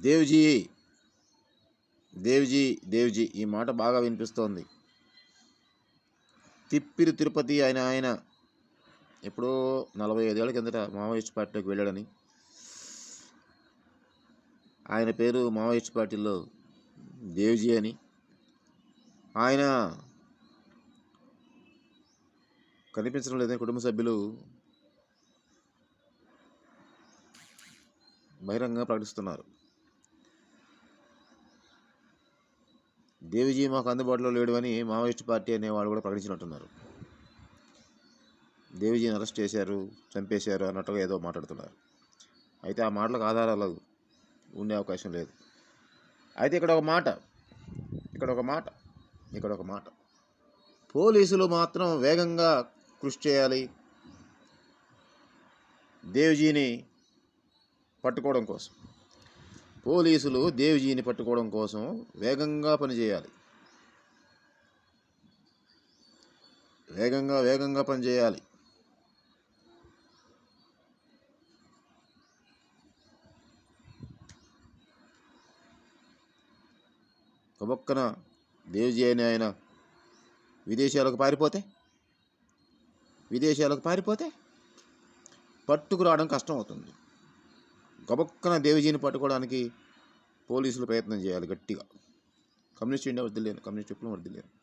దేవ్జీ దేవ్జీ దేవ్జీ ఈ మాట బాగా వినిపిస్తోంది. తిప్పిరి తిరుపతి ఆయన ఆయన ఎప్పుడో నలభై ఐదేళ్ళ కిందట మావోయిస్ట్ పార్టీలోకి వెళ్ళాడని. ఆయన పేరు మావోయిస్ట్ పార్టీలో దేవ్జీ అని. ఆయన కనిపించడం లేదని కుటుంబ సభ్యులు బహిరంగంగా ప్రకటిస్తున్నారు. దేవిజీ మాకు అందుబాటులో లేడు అని మావోయిస్ట్ పార్టీ అనేవాళ్ళు కూడా ప్రకటించినట్టున్నారు. దేవిజీని అరెస్ట్ చేశారు చంపేశారు అన్నట్టుగా ఏదో మాట్లాడుతున్నారు. అయితే ఆ మాటలకు ఆధారాలు ఉండే అవకాశం లేదు. అయితే ఇక్కడ ఒక మాట ఇక్కడ ఒక మాట ఇక్కడ ఒక మాట. పోలీసులు మాత్రం వేగంగా కృషి చేయాలి. దేవ్జీని పట్టుకోవడం కోసం. పోలీసులు దేవ్జీని పట్టుకోవడం కోసం వేగంగా పనిచేయాలి. వేగంగా వేగంగా పనిచేయాలి. కబొక్కన దేవ్జీ అని ఆయన విదేశాలకు పారిపోతే? విదేశాలకు పారిపోతే? పట్టుకురావడం కష్టం అవుతుంది. గబక్కన దేవిజీని పట్టుకోవడానికి పోలీసులు ప్రయత్నం చేయాలి గట్టిగా. కమ్యూనిస్ట్ ఇండియా వదిలేను కమ్యూనిస్ట్ విప్లవం వదిలేను